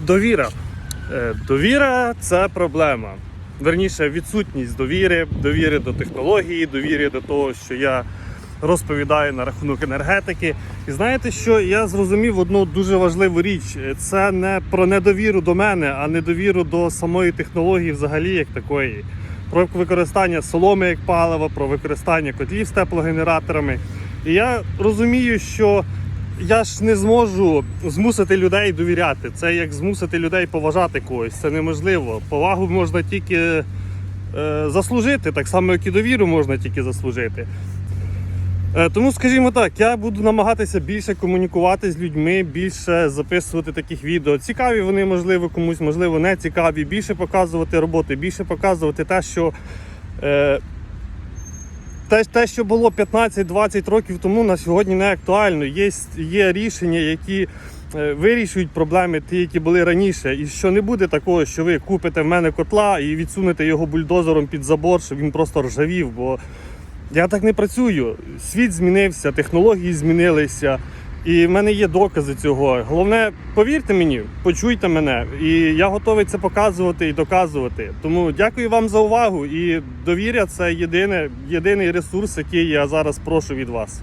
Довіра. Е, Довіра це проблема. Верніше, відсутність довіри, довіри до технології, довіри до того, що я розповідаю на рахунок енергетики. І знаєте, що я зрозумів одну дуже важливу річ: це не про недовіру до мене, а недовіру до самої технології, взагалі як такої. Про використання соломи як палива, про використання котлів з теплогенераторами. І я розумію, що я ж не зможу змусити людей довіряти. Це як змусити людей поважати когось. Це неможливо. Повагу можна тільки е, заслужити, так само, як і довіру можна тільки заслужити. Е, Тому, скажімо так, я буду намагатися більше комунікувати з людьми, більше записувати таких відео. Цікаві вони, можливо, комусь, можливо, не цікаві. Більше показувати роботи, більше показувати те, що е, те, те, що було 15-20 років тому, на сьогодні не актуально. Є, є рішення, які е, вирішують проблеми, ті, які були раніше. І що не буде такого, що ви купите в мене котла і відсунете його бульдозером під забор, щоб він просто ржавів. Бо я так не працюю. Світ змінився, технології змінилися. І в мене є докази цього. Головне, повірте мені, почуйте мене, і я готовий це показувати і доказувати. Тому дякую вам за увагу. І довіря це єдине, єдиний ресурс, який я зараз прошу від вас.